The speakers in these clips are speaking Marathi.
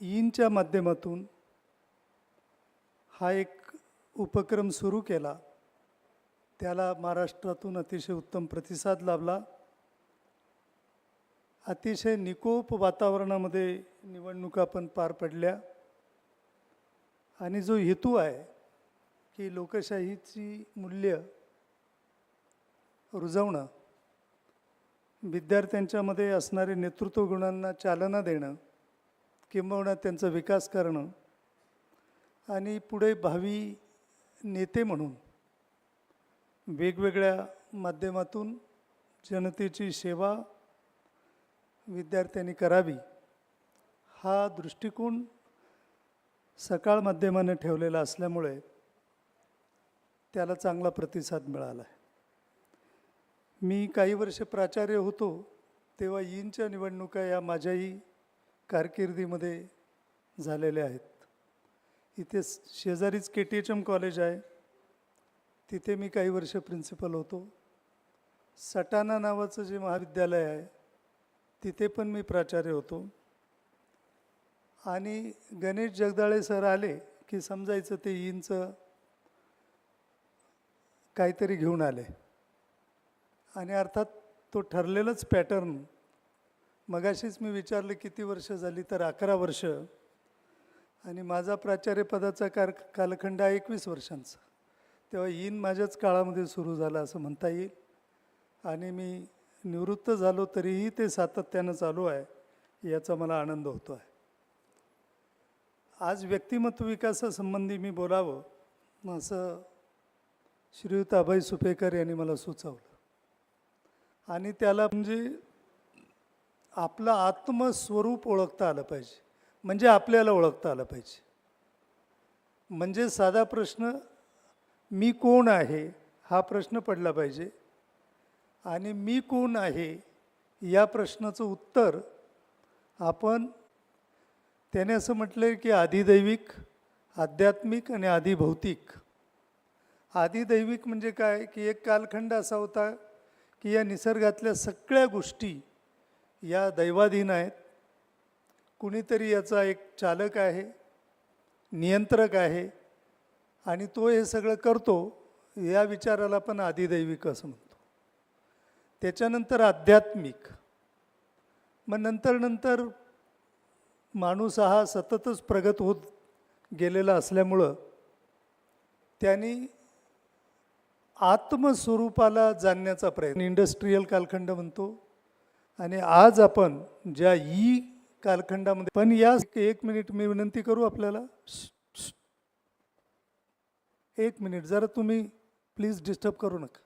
ईनच्या माध्यमातून हा एक उपक्रम सुरू केला. त्याला महाराष्ट्रातून अतिशय उत्तम प्रतिसाद लाभला. अतिशय निकोप वातावरणामध्ये निवडणुका पण पार पडल्या. आणि जो हेतू आहे की लोकशाहीची मूल्य रुजवणं विद्यार्थ्यांच्यामध्ये असणारे नेतृत्व गुणांना चालना देणं किंबहुना त्यांचा विकास करणं आणि पुढे भावी नेते म्हणून वेगवेगळ्या माध्यमातून जनतेची सेवा विद्यार्थ्यांनी करावी हा दृष्टिकोन सकाळ माध्यमाने ठेवलेला असल्यामुळे त्याला चांगला प्रतिसाद मिळाला आहे. मी काही वर्ष प्राचार्य होतो तेव्हा ईनच्या निवडणुका या माझ्याही कारकिर्दीमध्ये झालेले आहेत. इथे शेजारीच K T H M college आहे. तिथे मी काही वर्ष प्रिन्सिपल होतो. सटाणा नावाचं जे महाविद्यालय आहे तिथे पण मी प्राचार्य होतो. आणि गणेश जगदाळे सर आले की समजायचं ते ईनचं काहीतरी घेऊन आले. आणि अर्थात तो ठरलेलंच पॅटर्न मगाशीच मी विचारलं किती वर्ष झाली तर अकरा वर्ष. आणि माझा प्राचार्यपदाचा कार कालखंड आहे एकवीस वर्षांचा. तेव्हा इन माझ्याच काळामध्ये सुरू झाला असं म्हणता येईल. आणि मी निवृत्त झालो तरीही ते सातत्यानं चालू आहे याचा मला आनंद होतो आहे. आज व्यक्तिमत्व विकासासंबंधी मी बोलावं असं श्रीयुत अभय सुपेकर यांनी मला सुचवलं. आणि त्याला म्हणजे आपलं आत्मस्वरूप ओळखता आलं पाहिजे. म्हणजे आपल्याला ओळखता आलं पाहिजे. म्हणजे साधा प्रश्न मी कोण आहे हा प्रश्न पडला पाहिजे. आणि मी कोण आहे या प्रश्नाचं उत्तर आपण त्याने असं म्हटलं आहे की आधिदैविक आध्यात्मिक आणि आधिभौतिक. आधिदैविक म्हणजे काय? की एक कालखंड असा होता की या निसर्गातल्या सगळ्या गोष्टी या दैवाधीन आहेत. कुणीतरी याचा एक चालक आहे नियंत्रक आहे आणि तो हे सगळं करतो या विचाराला पण आदिदैविक असं म्हणतो. त्याच्यानंतर आध्यात्मिक. मग नंतर नंतर माणूस हा सततच प्रगत होत गेलेला असल्यामुळं त्यांनी आत्मस्वरूपाला जाणण्याचा प्रयत्न इंडस्ट्रीयल कालखंड म्हणतो आणि आज आपण ज्या ई कालखंडामध्ये पण या एक मिनिट मी विनंती करू आपल्याला. एक मिनिट जरा तुम्ही प्लीज डिस्टर्ब करू नका.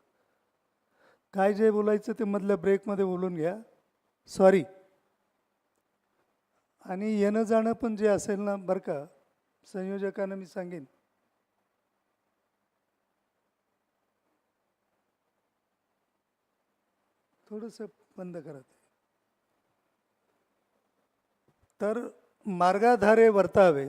काय जे बोलायचं ते मधल्या ब्रेकमध्ये बोलून घ्या. सॉरी आणि येणं जाणं पण जे असेल ना बरं का संयोजकांना मी सांगेन. थोडंसं बंद करा ते तर मार्गाधारे वर्तावे